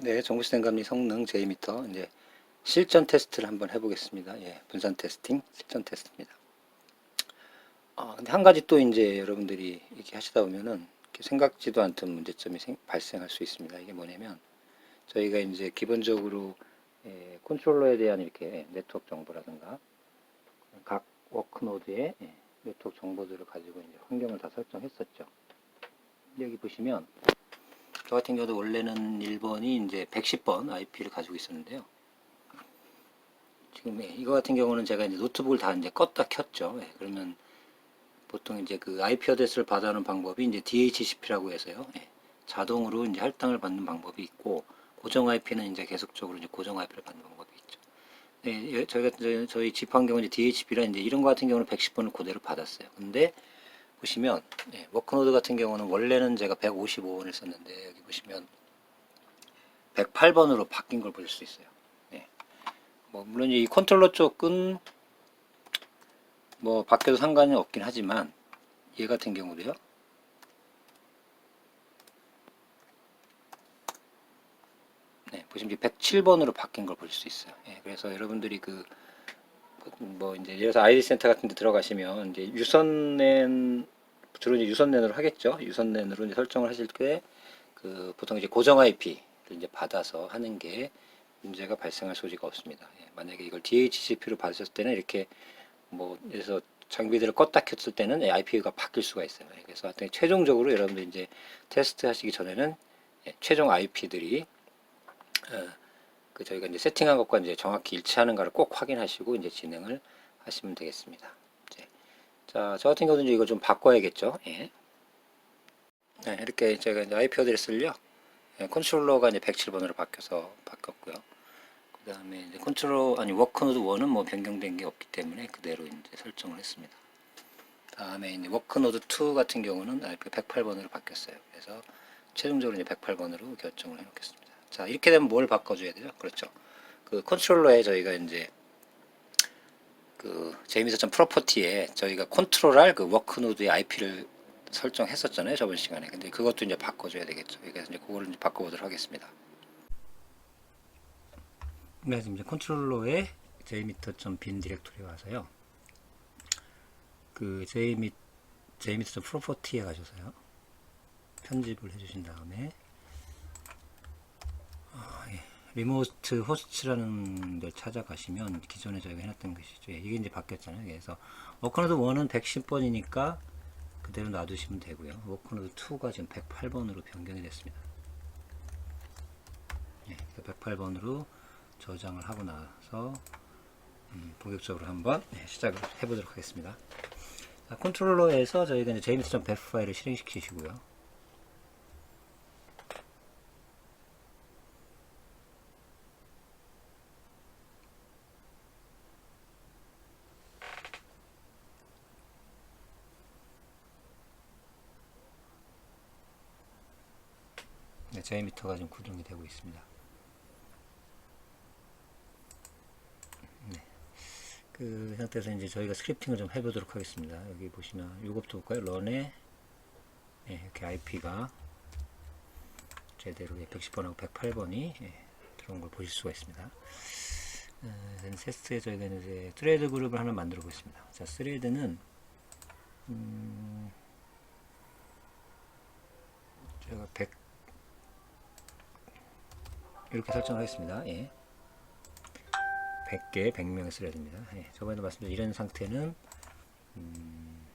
네, 정보시스템 감리 성능 J미터 이제 실전 테스트를 한번 해보겠습니다. 예, 분산 테스팅 실전 테스트입니다. 아, 근데 한 가지 또 이제 여러분들이 이렇게 하시다 보면은 이렇게 생각지도 않던 문제점이 생- 발생할 수 있습니다. 이게 뭐냐면 저희가 이제 기본적으로 예, 컨트롤러에 대한 이렇게 네트워크 정보라든가 각 워크 노드의 예, 네트워크 정보들을 가지고 이제 환경을 다 설정했었죠. 여기 보시면 저 같은 경우도 원래는 1번이 이제 110번 IP를 가지고 있었는데요. 지금 예, 이거 같은 경우는 제가 이제 노트북을 다 이제 껐다 켰죠. 예, 그러면 보통 이제 그 IP 어드레스를 받아오는 방법이 이제 DHCP라고 해서요. 예, 자동으로 이제 할당을 받는 방법이 있고 고정 IP는 이제 계속적으로 이제 고정 IP를 받는 방법이 있죠. 저희가 저희, 저희 집 환경은 이제 DHCP라 이제 이런 거 같은 경우는 110번을 그대로 받았어요. 근데 보시면 예, 워크노드 같은 경우는 원래는 제가 155원을 썼는데 여기 보시면 108번으로 바뀐 걸볼수 있어요. 예. 뭐 물론 이 컨트롤러 쪽은 뭐 바뀌어도 상관이 없긴 하지만 얘 같은 경우도요. 네, 보시면 이제 107번으로 바뀐 걸볼수 있어요. 예, 그래서 여러분들이 그 뭐 이제 예를 들어서 아이디 센터 같은 데 들어가시면 이제 유선랜 주로 이제 유선랜으로 하겠죠. 유선랜으로 이제 설정을 하실 때 그 보통 이제 고정 IP를 이제 받아서 하는 게 문제가 발생할 소지가 없습니다. 예, 만약에 이걸 DHCP로 받으셨을 때는 이렇게 뭐 그래서 장비들을 껐다 켰을 때는 IP가 바뀔 수가 있어요. 예, 그래서 하여튼 최종적으로 여러분들 이제 테스트 하시기 전에는 예, 최종 IP들이 어, 그 저희가 이제 세팅한 것과 이제 정확히 일치하는가를 꼭 확인하시고 이제 진행을 하시면 되겠습니다. 이제 자, 저 같은 경우는 이거 좀 바꿔야겠죠. 예. 네, 이렇게 제가 이제 IP 어드레스를요. 예, 컨트롤러가 이제 107번으로 바뀌어서 바뀌었고요. 그 다음에 이제 컨트롤 아니 워크노드 1은 뭐 변경된 게 없기 때문에 그대로 이제 설정을 했습니다. 다음에 이제 워크노드 2 같은 경우는 IP 108번으로 바뀌었어요. 그래서 최종적으로 이제 108번으로 결정을 해놓겠습니다. 자 이렇게 되면 뭘 바꿔줘야 되죠? 그렇죠. 그 컨트롤러에 저희가 이제 그 제이미서점 프로퍼티에 저희가 컨트롤할 그 워크 노드의 IP를 설정했었잖아요 저번 시간에. 근데 그것도 이제 바꿔줘야 되겠죠. 그래서 이제 그거를 이제 바꿔보도록 하겠습니다. 네, 지금 이제 컨트롤러에 jmeter.bin 디렉토리에 와서요. 그 jmit jmeter 프로퍼티에 가셔서요. 편집을 해주신 다음에. 리모트 호스트라는 걸 찾아가시면 기존에 저희가 해놨던 것이죠. 예, 이게 이제 바뀌었잖아요. 그래서 워크노드 1은 110번이니까 그대로 놔두시면 되고요. 워크노드 2가 지금 108번으로 변경이 됐습니다. 예, 108번으로 저장을 하고 나서 음, 본격적으로 한번 예, 시작을 해보도록 하겠습니다. 자, 컨트롤러에서 저희가 이제 jmeter.bef 파일을 실행시키시고요. 네, j미터가 지금 구동이 되고 있습니다. 네. 그 상태에서 이제 저희가 스크립팅을 좀 해보도록 하겠습니다. 여기 보시면 이것도 볼까요? 런에 예, 이렇게 IP가 제대로 110번하고 108번이 예, 들어온 걸 보실 수가 있습니다. 어, 테스트에 저희가 이제 스레드 그룹을 하나 만들어 보겠습니다. 자, 스레드는 음, 제가 100 이렇게 설정하겠습니다. 예. 100개, 100명의 스레드입니다. 예. 저번에도 말씀드린 이런 상태는 음,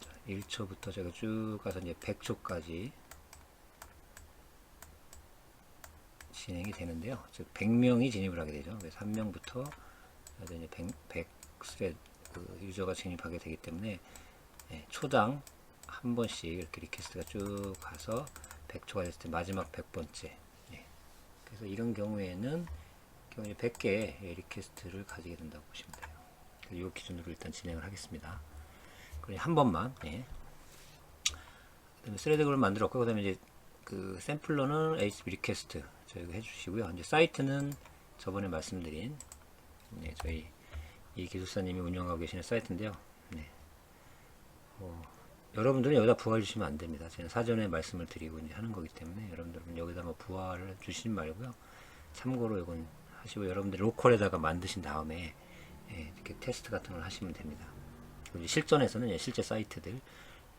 자, 1초부터 제가 쭉 가서 이제 100초까지 진행이 되는데요. 즉 100명이 진입을 하게 되죠. 그래서 한 명부터 이제 100, 100 스레드 그 유저가 진입하게 되기 때문에 예, 초당 한 번씩 이렇게 리퀘스트가 쭉 가서 100초가 됐을 때 마지막 100번째 예. 그래서 이런 경우에는 경우에 100개의 리퀘스트를 가지게 된다고 보시면 돼요 이 기준으로 일단 진행을 하겠습니다 그럼 한 번만 예. 그다음에 스레드를 만들었고 그 다음에 이제 그 샘플러는 HTTP 리퀘스트 저희가 해주시고요 이제 사이트는 저번에 말씀드린 네, 저희 이 기술사님이 운영하고 계시는 사이트인데요 네. 뭐 여러분들은 여기다 부활 주시면 안 됩니다. 저는 사전에 말씀을 드리고 이제 하는 거기 때문에 여러분들은 여기다 뭐 부활을 주시지 말고요. 참고로 이건 하시고 여러분들이 로컬에다가 만드신 다음에 예, 이렇게 테스트 같은 걸 하시면 됩니다. 실전에서는 이제 실제 사이트들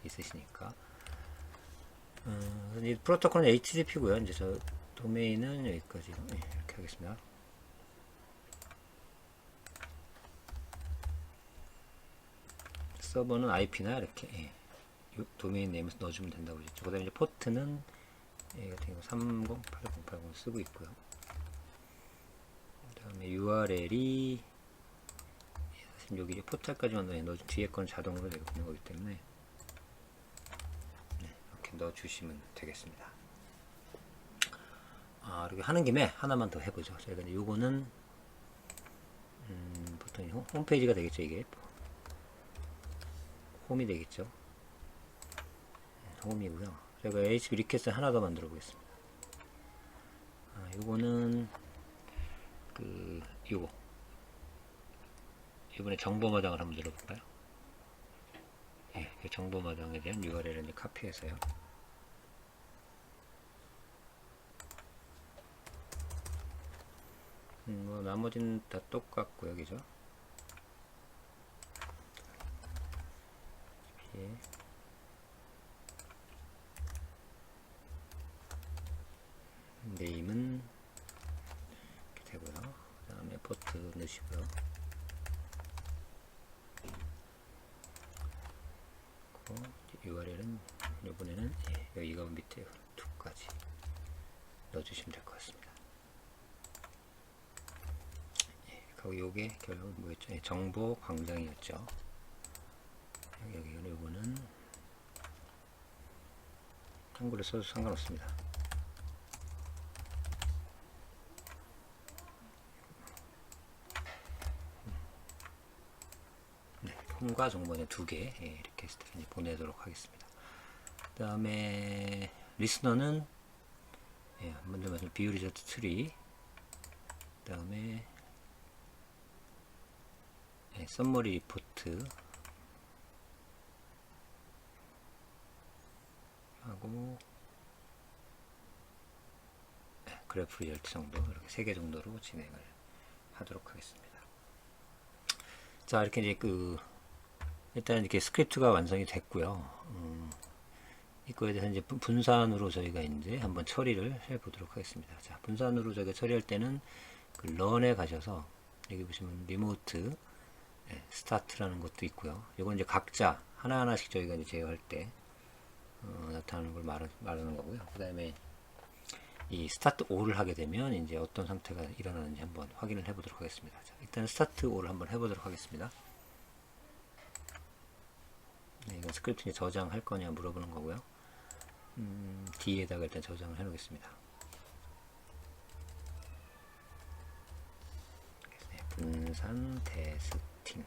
있으시니까. 어, 이 프로토콜은 HTTP고요. 이제 저 도메인은 여기까지 예, 이렇게 하겠습니다. 서버는 IP나 이렇게 예, 요 도메인 네임을 넣어주면 된다고 그랬죠. 그 다음에 이제 포트는 예, 같은 경우 308080 쓰고 있고요. 그 다음에 URL이 사실 여기 포탈까지만 넣어 넣어 뒤에 건 자동으로 되고 있는 거기 때문에 네, 이렇게 넣어주시면 되겠습니다. 아, 이렇게 하는 김에 하나만 더 해보죠. 저희가 이제 요거는 음, 보통 홈- 홈페이지가 되겠죠 이게 홈이 되겠죠. 네, 홈이고요. 제가 HB 리퀘스트 하나 더 만들어 보겠습니다. 아, 요거는 그 요거 이번에 정보마당을 한번 들어볼까요? 예, 그 정보마당에 대한 URL을 이제 카피해서요. 음, 뭐 나머지는 다 똑같고요, 그죠? 예. 네임은 이렇게 되고요. 그 다음에 포트 넣으시고요. 그리고 URL은 이번에는 예, 여기가 밑에 2까지 넣어주시면 될 것 같습니다. 예, 그리고 요게 결국 뭐였죠? 예, 정보 광장이었죠. 여기 요거는 한글을 써도 상관없습니다. 네, 홈과 정보는 두개 예, 이렇게 이제 보내도록 하겠습니다. 그 다음에 리스너는 예, 먼저 말씀 비유 리저트 트리 그 다음에 예, 썸머리 리포트 하고 네, 그래프 리얼트 정도 이렇게 세 개 정도로 진행을 하도록 하겠습니다. 자 이렇게 이제 그 일단 이렇게 스크립트가 완성이 됐고요. 음, 이거에 대해서 이제 분- 분산으로 저희가 이제 한번 처리를 해 보도록 하겠습니다. 자 분산으로 저희가 처리할 때는 그 런에 가셔서 여기 보시면 리모트 네, 스타트라는 것도 있고요. 이건 이제 각자 하나하나씩 저희가 이제 제어할 때 어, 나타나는 걸 말하, 말하는 거고요. 그 다음에 이 스타트 5를 하게 되면 이제 어떤 상태가 일어나는지 한번 확인을 해 보도록 하겠습니다. 자, 일단 스타트 5를 한번 해 보도록 하겠습니다. 네, 이건 스크립트 이제 저장할 거냐 물어보는 거고요. 음, D에다가 일단 저장을 해 놓겠습니다. 네, 분산 테스 팅.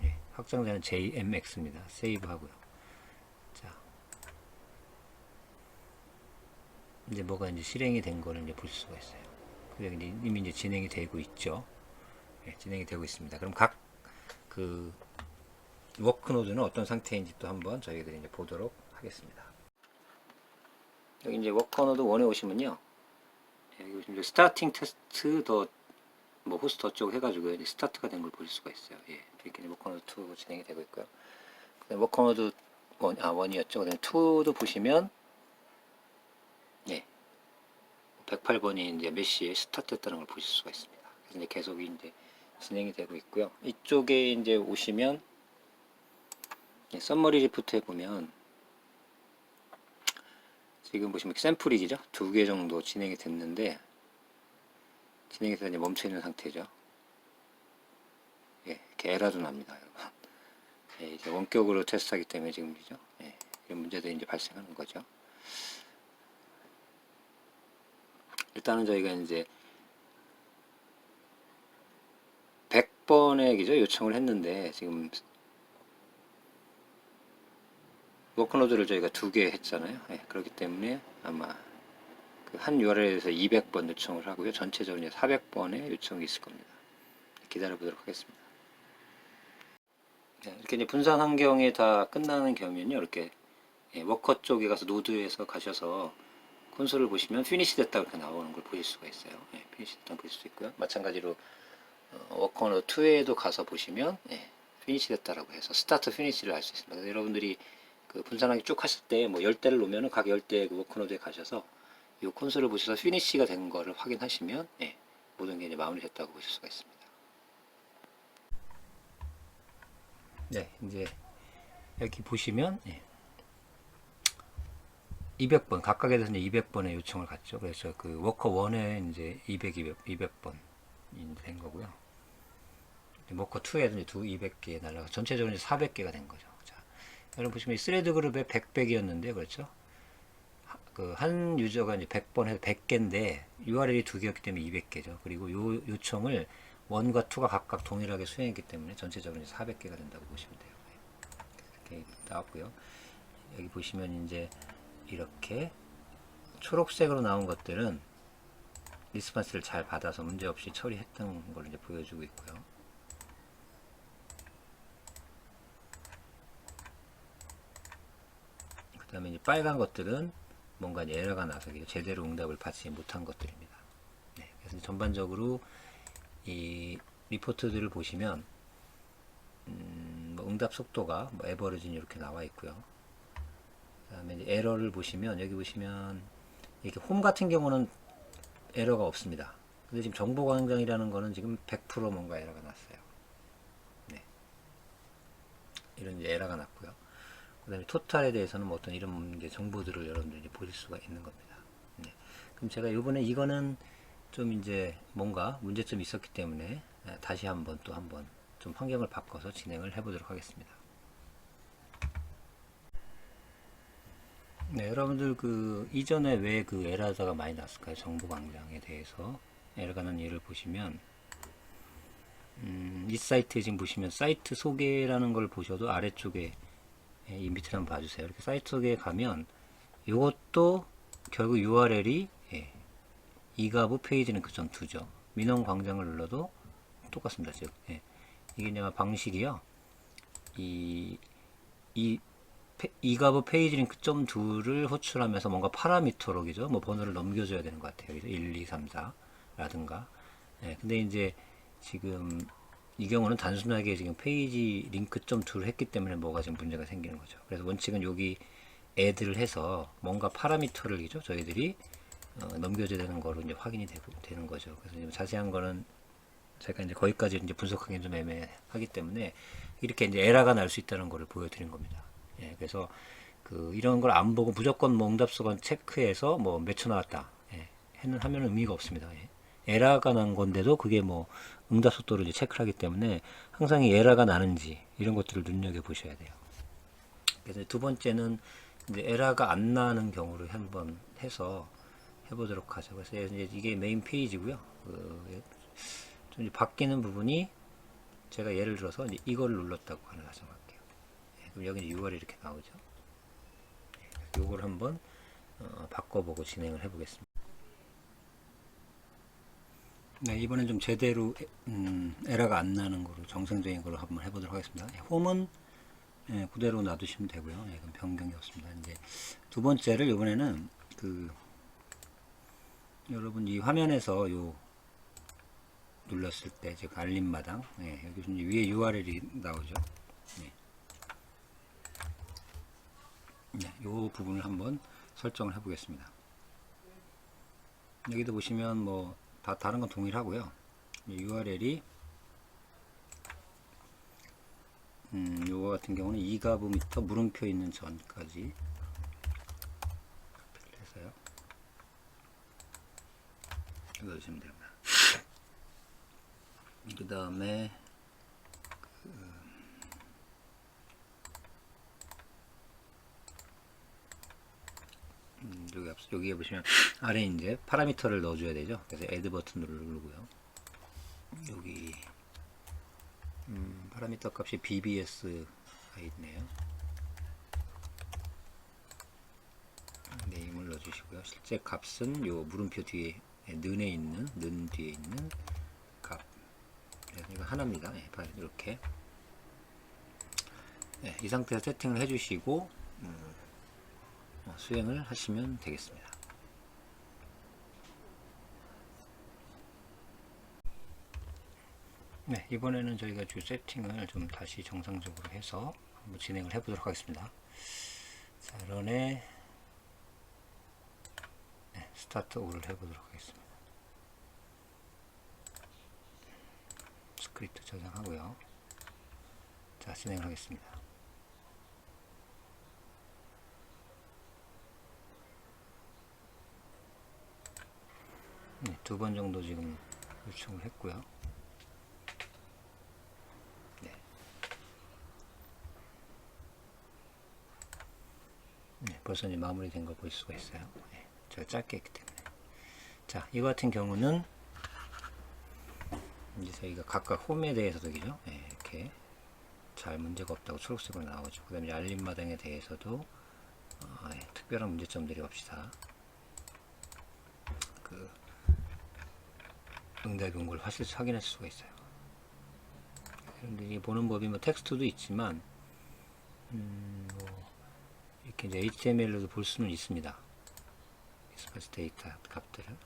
네, 확장자는 JMX입니다. 세이브 하고요. 자, 이제 뭐가 이제 실행이 된 거를 이제 볼 수가 있어요. 그게 이제 이미 이제 진행이 되고 있죠. 네, 진행이 되고 있습니다. 그럼 각 그 워크 노드는 어떤 상태인지 또 한번 저희들이 이제 보도록 하겠습니다. 여기 이제 워크 노드 1에 오시면요. 여기 보시면 스타팅 테스트 더 뭐 호스트 어쩌고 해가지고 스타트가 된걸볼 수가 있어요. 예, 이렇게 이제 워크 노드 2 진행이 되고 있고요. 그다음에 워크 노드 1, 아 1이었죠. 그다음에 2도 보시면 예, 108번이 이제 몇 시에 스타트했다는 걸 보실 수가 있습니다. 그래서 이제 계속 이제 진행이 되고 있고요. 이쪽에 이제 오시면 예, 썸머리 리포트에 보면 지금 보시면 샘플이죠. 두 개 정도 진행이 됐는데 진행이 돼서 이제 멈춰 있는 상태죠. 예, 에러도 납니다, 여러분. 예, 이제 원격으로 테스트하기 때문에 지금 이죠. 예, 이런 문제들이 이제 발생하는 거죠. 일단은 저희가 이제 100번의 기죠 요청을 했는데 지금 워크노드를 저희가 두 개 했잖아요. 예, 그렇기 때문에 아마 그 한 URL에서 200번 요청을 하고요. 전체적으로 400번의 요청이 있을 겁니다. 기다려 보도록 하겠습니다. 네, 이렇게 이제 분산 환경에 다 끝나는 경우면요, 이렇게 예, 워커 쪽에 가서 노드에서 가셔서 콘솔을 보시면 피니시 됐다 이렇게 나오는 걸 보실 수가 있어요. 예, 피니시 됐다 보실 수 있고요. 마찬가지로 어, 워커너 2에도 가서 보시면 예, 피니시 됐다라고 해서 스타트 피니시를 알 수 있습니다. 여러분들이 그 분산하기 쭉 하실 때뭐 10대를 놓으면은 각 10대 그 워커노드에 가셔서 이 콘솔을 보셔서 피니시가 된 거를 확인하시면 예, 모든 게 이제 마무리됐다고 보실 수가 있습니다. 네, 이제 여기 보시면 예, 200번 각각에 대해서 이제 200번의 요청을 갔죠. 그래서 그 워커 1에 이제 200, 200, 200번 된 거고요. 워커 2에도 이제 두 200개 날라가 전체적으로 이제 400개가 된 거죠. 자, 여러분 보시면 이 스레드 그룹의 100백이었는데 그렇죠? 그 한 유저가 이제 100번 해서 100개인데 URL이 두 개였기 때문에 200개죠. 그리고 요 요청을 1과 2가 각각 동일하게 수행했기 때문에 전체적으로 이제 400개가 된다고 보시면 돼요. 네. 이렇게 나왔고요. 여기 보시면 이제 이렇게 초록색으로 나온 것들은 리스폰스를 잘 받아서 문제없이 처리했던 걸 이제 보여주고 있고요. 그 다음에 이제 빨간 것들은 뭔가 에러가 나서 제대로 응답을 받지 못한 것들입니다. 네, 그래서 전반적으로 이 리포트들을 보시면 음, 뭐 응답 속도가 뭐 에버리진 이렇게 나와 있고요. 그다음에 에러를 보시면 여기 보시면 이렇게 홈 같은 경우는 에러가 없습니다. 근데 지금 정보 광장이라는 거는 지금 100% 뭔가 에러가 났어요. 네. 이런 에러가 났고요. 그다음에 토탈에 대해서는 뭐 어떤 이런 정보들을 여러분들이 보실 수가 있는 겁니다. 네. 그럼 제가 이번에 이거는 좀 이제 뭔가 문제점이 있었기 때문에 예, 다시 한번 또 한번 좀 환경을 바꿔서 진행을 해보도록 하겠습니다. 네, 여러분들 그 이전에 왜 그 에러가 많이 났을까요? 정보 광장에 대해서 에러가 난 예를 보시면 음, 이 사이트에 지금 보시면 사이트 소개라는 걸 보셔도 아래쪽에 예, 이 밑을 한번 봐주세요. 이렇게 사이트 소개에 가면 이것도 결국 URL이 예, 이가부 페이지는 그점 두죠. 민원 광장을 눌러도 똑같습니다. 즉 예, 이게 이제 방식이요. 이, 이 페- 이가부 페이지 링크 점 2를 호출하면서 뭔가 파라미터로기죠. 뭐 번호를 넘겨줘야 되는 것 같아요. 그래서 1, 2, 3, 4라든가. 예, 근데 이제 지금 이 경우는 단순하게 지금 페이지 링크 점 2를 했기 때문에 뭐가 지금 문제가 생기는 거죠. 그래서 원칙은 여기 애들을 해서 뭔가 파라미터를 이죠. 저희들이 어, 넘겨줘야 되는 거로 이제 확인이 되고, 되는 거죠. 그래서 자세한 거는 제가 이제 거기까지 이제 분석하기는 좀 애매하기 때문에 이렇게 이제 에러가 날 수 있다는 거를 보여드린 겁니다. 예, 그래서 그 이런 걸 안 보고 무조건 뭐 응답수건 체크해서 뭐 몇 초 나왔다 예, 하면 의미가 없습니다. 예. 에러가 난 건데도 그게 뭐 응답 속도를 이제 체크하기 때문에 항상 이 에러가 나는지 이런 것들을 눈여겨 보셔야 돼요. 그래서 두 번째는 이제 에러가 안 나는 경우를 한번 해서 해보도록 하죠. 그래서 이제 이게 메인 페이지고요. 그, 좀 바뀌는 부분이 제가 예를 들어서 이제 이걸 눌렀다고 하는 가정할게요. 예, 그럼 여기는 6월이 이렇게 나오죠. 예, 요걸 한번 어, 바꿔보고 진행을 해보겠습니다. 네, 이번엔 좀 제대로 에- 음, 에러가 안 나는 거로 정상적인 걸로 한번 해보도록 하겠습니다. 예, 홈은 예, 그대로 놔두시면 되고요. 예, 그럼 변경이 없습니다. 이제 두 번째를 이번에는 그 여러분 이 화면에서 요 눌렀을 때 즉 알림마당 예, 여기 이제 위에 URL이 나오죠. 네. 네, 요 부분을 한번 설정을 해보겠습니다. 여기도 보시면 뭐 다 다른 건 동일하고요. URL이 음, 요거 같은 경우는 2가부미터 물음표 있는 전까지 해서요. 이거 넣으시면 됩니다. 그 다음에 음, 여기에 보시면 아래 이제 파라미터를 넣어줘야 되죠. 그래서 애드 버튼을 누르고요. 여기 음, 파라미터 값이 BBS가 있네요. 네임을 넣어주시고요. 실제 값은 요 물음표 뒤에 예, 는에 있는 는 뒤에 있는 값. 그래서 이거 하나입니다. 예, 봐- 이렇게 네, 이 상태에서 세팅을 해주시고 음, 어, 수행을 하시면 되겠습니다. 네, 이번에는 저희가 주 세팅을 좀 다시 정상적으로 해서 한번 진행을 해보도록 하겠습니다. 자, 런에 네, 스타트 오를 해보도록 하겠습니다. 스크립트 저장하고요. 자, 진행을 하겠습니다. 네, 두번 정도 지금 요청을 했고요. 네. 네, 벌써 이제 마무리된 걸볼 수가 있어요. 네, 제가 짧게 했기 때문에. 자, 이거 같은 경우는 이제 저희가 각각 홈에 대해서도 그죠? 네, 이렇게 잘 문제가 없다고 초록색으로 나오죠. 그 다음에 알림마당에 대해서도 어, 예, 특별한 문제점들이 없이다. 그 응답이 온걸 확실히 확인할 수가 있어요. 여러분들이 보는 법이 뭐 텍스트도 있지만 음, 뭐 이렇게 이제 HTML로도 볼 수는 있습니다. 익스프레스 데이터 값들을.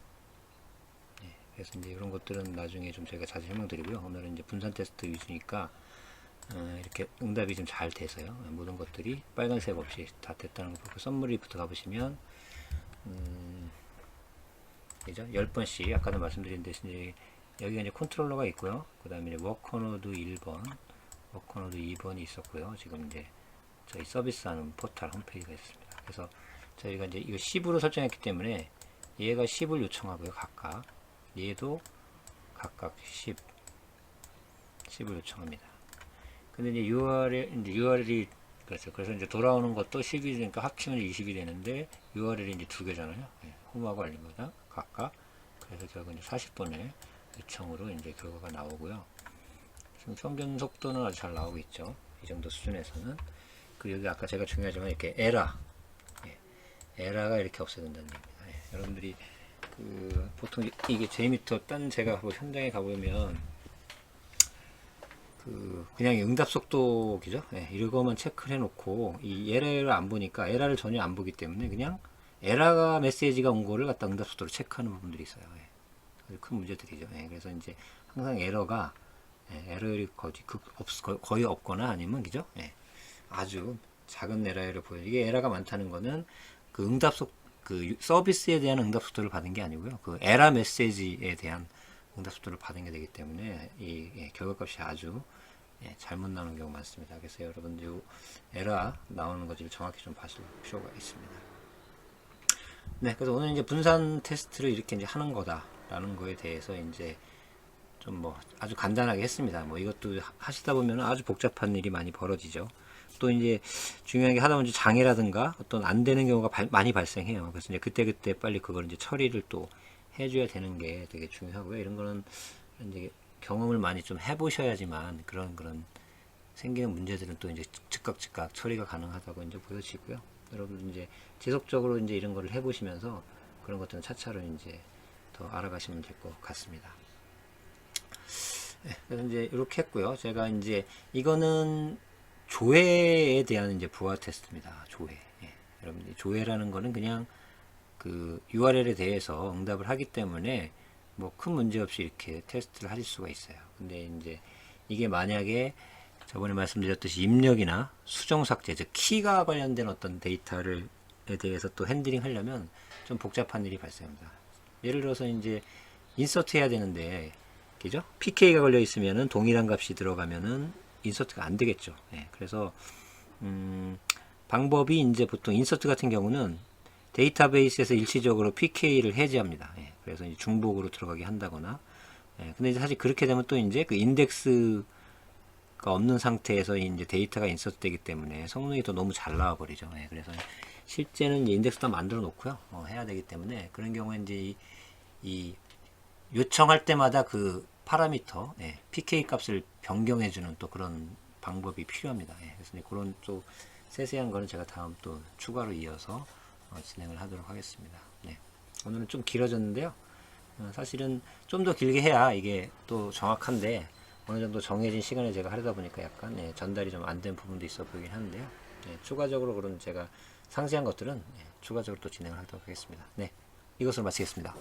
네, 그래서 이제 이런 것들은 나중에 좀 제가 자세히 설명드리고요. 오늘은 이제 분산 테스트 위주니까 어, 이렇게 응답이 좀 잘 돼서요. 모든 것들이 빨간색 없이 다 됐다는 거 보고 썸머리부터 가보시면 음, 그죠? 10번씩 아까도 말씀드린 대신 여기가 이제 컨트롤러가 있고요. 그 다음에 워커노드 1번, 워커노드 2번이 있었고요. 지금 이제 저희 서비스하는 포털 홈페이지가 있습니다. 그래서 저희가 이제 이거 10으로 설정했기 때문에 얘가 10을 요청하고요. 각각 얘도 각각 10, 10을 요청합니다. 근데 이제 URL, 이제 URL이 그렇죠. 그래서 이제 돌아오는 것도 10이 되니까 합치면 20이 되는데 URL이 이제 두 개잖아요. 네, 홈하고 알림보다 각각. 그래서 결국 이제 40번의 요청으로 이제 결과가 나오고요. 지금 평균 속도는 아주 잘 나오고 있죠. 이 정도 수준에서는. 그 여기 아까 제가 중요하지만 이렇게 에라, 예, 에라가 이렇게 없어야 된다는 얘기입니다. 예, 여러분들이 그 보통 이게 제이미터 딴 제가 뭐 현장에 가보면 그 그냥 응답 속도 기죠. 예, 이거만 체크를 해놓고 이 에러를 안 보니까 에러를 전혀 안 보기 때문에 그냥 에러가 메시지가 온 거를 갖다 응답 속도로 체크하는 부분들이 있어요. 예. 큰 문제들이죠. 예, 그래서 이제 항상 에러가 예, 에러를 거의, 극, 없, 거의 없거나 아니면 그죠? 예, 아주 작은 에러를 보여. 이게 에러가 많다는 거는 그 응답 속, 그 서비스에 대한 응답 속도를 받은 게 아니고요. 그 에러 메시지에 대한 응답 속도를 받은 게 되기 때문에 이 예, 결과값이 아주 예, 잘못 나오는 경우가 많습니다. 그래서 여러분들 요 에러 나오는 것을 정확히 좀 봐줄 필요가 있습니다. 네, 그래서 오늘 이제 분산 테스트를 이렇게 이제 하는 거다라는 거에 대해서 이제 좀 뭐 아주 간단하게 했습니다. 뭐 이것도 하시다 보면 아주 복잡한 일이 많이 벌어지죠. 또 이제 중요한 게 하다 보면 장애라든가 어떤 안 되는 경우가 발, 많이 발생해요. 그래서 이제 그때 그때 빨리 그걸 이제 처리를 또 해줘야 되는 게 되게 중요하고요. 이런 거는 이제 경험을 많이 좀 해보셔야지만 그런 그런 생기는 문제들은 또 이제 즉각 즉각 처리가 가능하다고 이제 보여지고요. 여러분 이제 지속적으로 이제 이런 거를 해보시면서 그런 것들은 차차로 이제 더 알아가시면 될 것 같습니다. 네, 그래서 이제 이렇게 했고요. 제가 이제 이거는 조회에 대한 이제 부하 테스트입니다. 조회. 예, 여러분들 조회라는 거는 그냥 그 URL에 대해서 응답을 하기 때문에 뭐 큰 문제 없이 이렇게 테스트를 하실 수가 있어요. 근데 이제 이게 만약에 저번에 말씀드렸듯이 입력이나 수정 삭제, 즉 키가 관련된 어떤 데이터를 에 대해서 또 핸들링 하려면 좀 복잡한 일이 발생합니다. 예를 들어서 이제 인서트 해야 되는데 그죠? PK가 걸려 있으면은 동일한 값이 들어가면은 인서트가 안 되겠죠. 예, 그래서 음, 방법이 이제 보통 인서트 같은 경우는 데이터베이스에서 일시적으로 PK를 해제합니다. 예, 그래서 중복으로 들어가게 한다거나. 예, 근데 이제 사실 그렇게 되면 또 이제 그 인덱스가 없는 상태에서 이제 데이터가 인서트되기 때문에 성능이 또 너무 잘 나와 버리죠. 예, 그래서 실제는 인덱스도 만들어 놓고요. 어, 해야 되기 때문에 그런 경우에 이제 이, 이 요청할 때마다 그 파라미터 예, PK 값을 변경해 주는 또 그런 방법이 필요합니다. 예, 그래서 그런 또 세세한 거는 제가 다음 또 추가로 이어서 어, 진행을 하도록 하겠습니다. 네. 오늘은 좀 길어졌는데요. 어, 사실은 좀 더 길게 해야 이게 또 정확한데 어느 정도 정해진 시간에 제가 하려다 보니까 약간 예, 전달이 좀 안 된 부분도 있어 보이긴 하는데요. 예, 추가적으로 그런 제가 상세한 것들은 예, 추가적으로 또 진행을 하도록 하겠습니다. 네, 이것으로 마치겠습니다.